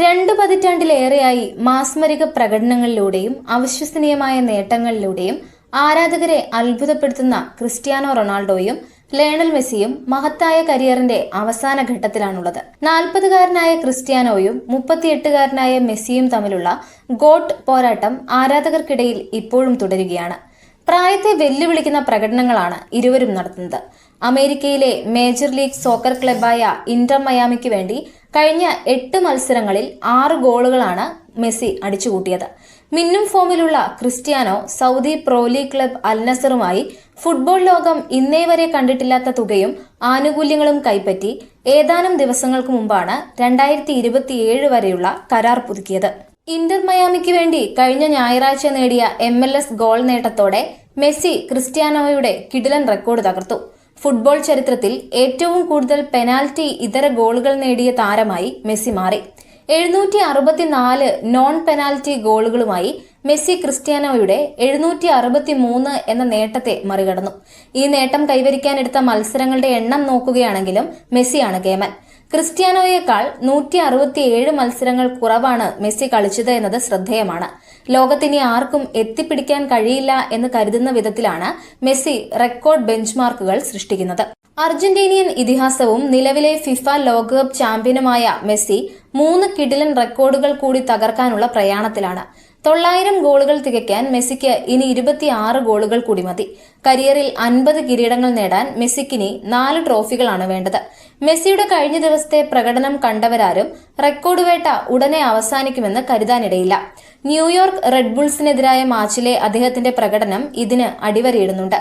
രണ്ടു പതിറ്റാണ്ടിലേറെയായി മാസ്മരിക പ്രകടനങ്ങളിലൂടെയും അവിശ്വസനീയമായ നേട്ടങ്ങളിലൂടെയും ആരാധകരെ അത്ഭുതപ്പെടുത്തുന്ന ക്രിസ്ത്യാനോ റൊണാൾഡോയും ലയണൽ മെസ്സിയും മഹത്തായ കരിയറിന്റെ അവസാന ഘട്ടത്തിലാണുള്ളത്. നാൽപ്പതുകാരനായ ക്രിസ്ത്യാനോയും മുപ്പത്തിയെട്ടുകാരനായ മെസ്സിയും തമ്മിലുള്ള ഗോട്ട് പോരാട്ടം ആരാധകർക്കിടയിൽ ഇപ്പോഴും തുടരുകയാണ്. പ്രായത്തെ വെല്ലുവിളിക്കുന്ന പ്രകടനങ്ങളാണ് ഇരുവരും നടത്തുന്നത്. അമേരിക്കയിലെ മേജർ ലീഗ് സോക്കർ ക്ലബായ ഇന്റർ മയാമിക്ക് വേണ്ടി കഴിഞ്ഞ എട്ട് മത്സരങ്ങളിൽ ആറ് ഗോളുകളാണ് മെസ്സി അടിച്ചുകൂട്ടിയത്. മിന്നും ഫോമിലുള്ള Cristiano Saudi pro league club അൽനസറുമായി football ലോകം ഇന്നേ വരെ കണ്ടിട്ടില്ലാത്ത തുകയും ആനുകൂല്യങ്ങളും കൈപ്പറ്റി ഏതാനും ദിവസങ്ങൾക്ക് മുമ്പാണ് രണ്ടായിരത്തി ഇരുപത്തിയേഴ് വരെയുള്ള കരാർ പുതുക്കിയത്. ഇന്റർ മയാമിക്ക് വേണ്ടി കഴിഞ്ഞ ഞായറാഴ്ച നേടിയ എം ഗോൾ നേട്ടത്തോടെ മെസ്സി ക്രിസ്ത്യാനോയുടെ കിടിലൻ റെക്കോർഡ് തകർത്തു. ഫുട്ബോൾ ചരിത്രത്തിൽ ഏറ്റവും കൂടുതൽ പെനാൽറ്റി ഇതര ഗോളുകൾ നേടിയ താരമായി മെസ്സി മാറി. എഴുന്നൂറ്റി അറുപത്തിനാല് നോൺ പെനാൽറ്റി ഗോളുകളുമായി മെസ്സി ക്രിസ്ത്യാനോയുടെ എഴുന്നൂറ്റി അറുപത്തി മൂന്ന് എന്ന നേട്ടത്തെ മറികടന്നു. ഈ നേട്ടം കൈവരിക്കാനെടുത്ത മത്സരങ്ങളുടെ എണ്ണം നോക്കുകയാണെങ്കിലും മെസ്സിയാണ് കേമൻ. ക്രിസ്ത്യാനോയേക്കാൾ നൂറ്റി അറുപത്തിയേഴ് മത്സരങ്ങൾ കുറവാണ് മെസ്സി കളിച്ചത് എന്നത് ശ്രദ്ധേയമാണ്. ലോകത്തിനി ആർക്കും എത്തിപ്പിടിക്കാൻ കഴിയില്ല എന്ന് കരുതുന്ന വിധത്തിലാണ് മെസ്സി റെക്കോർഡ് ബെഞ്ച്മാർക്കുകൾ സൃഷ്ടിക്കുന്നത്. അർജന്റീനിയൻ ഇതിഹാസവും നിലവിലെ ഫിഫ ലോകകപ്പ് ചാമ്പ്യനുമായ മെസ്സി മൂന്ന് കിടിലൻ റെക്കോർഡുകൾ കൂടി തകർക്കാനുള്ള പ്രയാണത്തിലാണ്. തൊള്ളായിരം ഗോളുകൾ തികയ്ക്കാൻ മെസ്സിക്ക് ഇനി ഇരുപത്തിയാറ് ഗോളുകൾ കൂടി മതി. കരിയറിൽ അൻപത് കിരീടങ്ങൾ നേടാൻ മെസ്സിക്കിനി നാല് ട്രോഫികളാണ് വേണ്ടത്. മെസ്സിയുടെ കഴിഞ്ഞ ദിവസത്തെ പ്രകടനം കണ്ടവരാരും റെക്കോർഡ് വേട്ട ഉടനെ അവസാനിക്കുമെന്ന് കരുതാനിടയില്ല. ന്യൂയോർക്ക് റെഡ് ബുൾസിനെതിരായ മാച്ചിലെ അദ്ദേഹത്തിന്റെ പ്രകടനം ഇതിന് അടിവരയിടുന്നുണ്ട്.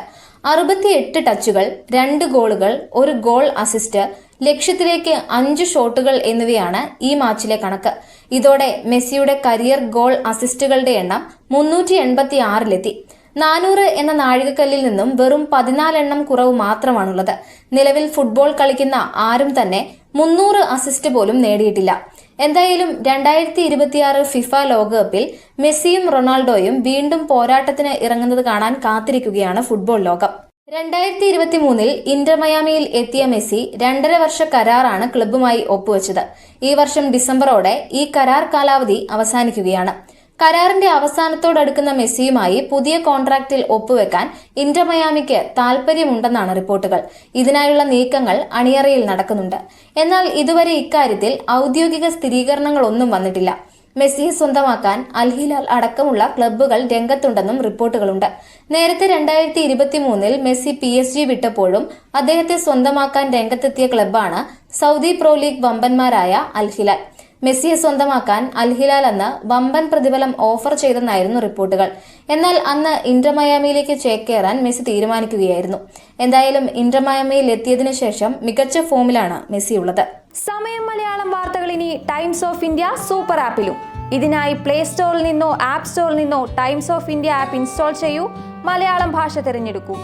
അറുപത്തിയെട്ട് ടച്ചുകൾ രണ്ട് ഗോളുകൾ ഒരു ഗോൾ അസിസ്റ്റ് ലക്ഷ്യത്തിലേക്ക് അഞ്ച് ഷോട്ടുകൾ എന്നിവയാണ് ഈ മാച്ചിലെ കണക്ക്. ഇതോടെ മെസ്സിയുടെ കരിയർ ഗോൾ അസിസ്റ്റുകളുടെ എണ്ണം മുന്നൂറ്റി എൺപത്തി ആറിലെത്തി നാനൂറ് എന്ന നാഴികക്കല്ലിൽ നിന്നും വെറും പതിനാലെണ്ണം കുറവ് മാത്രമാണുള്ളത്. നിലവിൽ ഫുട്ബോൾ കളിക്കുന്ന ആരും തന്നെ മുന്നൂറ് അസിസ്റ്റ് പോലും നേടിയിട്ടില്ല. എന്തായാലും രണ്ടായിരത്തി ഇരുപത്തിയാറ് ഫിഫ ലോകകപ്പിൽ മെസ്സിയും റൊണാൾഡോയും വീണ്ടും പോരാട്ടത്തിന് ഇറങ്ങുന്നത് കാണാൻ കാത്തിരിക്കുകയാണ് ഫുട്ബോൾ ലോകം. രണ്ടായിരത്തി ഇരുപത്തി മൂന്നിൽ ഇന്റർ മയാമിയിൽ എത്തിയ മെസ്സി രണ്ടര വർഷ കരാറാണ് ക്ലബ്ബുമായി ഒപ്പുവച്ചത്. ഈ വർഷം ഡിസംബറോടെ ഈ കരാർ കാലാവധി അവസാനിക്കുകയാണ്. കരാറിന്റെ അവസാനത്തോടടുക്കുന്ന മെസ്സിയുമായി പുതിയ കോൺട്രാക്റ്റിൽ ഒപ്പുവെക്കാൻ ഇന്റർ മയാമിക്ക് താൽപര്യമുണ്ടെന്നാണ് റിപ്പോർട്ടുകൾ. ഇതിനായുള്ള നീക്കങ്ങൾ അണിയറയിൽ നടക്കുന്നുണ്ട്. എന്നാൽ ഇതുവരെ ഇക്കാര്യത്തിൽ ഔദ്യോഗിക സ്ഥിരീകരണങ്ങളൊന്നും വന്നിട്ടില്ല. മെസ്സിയെ സ്വന്തമാക്കാൻ അൽഹിലാൽ അടക്കമുള്ള ക്ലബ്ബുകൾ രംഗത്തുണ്ടെന്നും റിപ്പോർട്ടുകളുണ്ട്. നേരത്തെ രണ്ടായിരത്തി ഇരുപത്തി മൂന്നിൽ മെസ്സി പി എസ് ജി വിട്ടപ്പോഴും അദ്ദേഹത്തെ സ്വന്തമാക്കാൻ രംഗത്തെത്തിയ ക്ലബ്ബാണ് സൗദി പ്രോ ലീഗ് വമ്പന്മാരായ അൽഹിലാൽ. മെസ്സിയെ സ്വന്തമാക്കാൻ അൽഹിലാൽ അന്ന് വമ്പൻ പ്രതിഫലം ഓഫർ ചെയ്തെന്നായിരുന്നു റിപ്പോർട്ടുകൾ. എന്നാൽ അന്ന് ഇന്റർമയാമിയിലേക്ക് ചേക്കേറാൻ മെസ്സി തീരുമാനിക്കുകയായിരുന്നു. എന്തായാലും ഇന്റർമയാമിയിൽ എത്തിയതിനു ശേഷം മികച്ച ഫോമിലാണ് മെസ്സി ഉള്ളത്. സമയം മലയാളം വാർത്തകൾ ഇനി ടൈംസ് ഓഫ് ഇന്ത്യ സൂപ്പർ ആപ്പിലും. ഇതിനായി പ്ലേ സ്റ്റോറിൽ നിന്നോ ആപ്പ് സ്റ്റോറിൽ നിന്നോ Times of India app install ചെയ്യൂ. മലയാളം ഭാഷ തിരഞ്ഞെടുക്കൂ.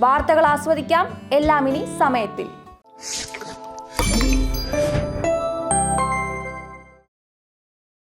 വാർത്തകൾ ആസ്വദിക്കാം. എല്ലാം ഇനി സമയത്തിൽ.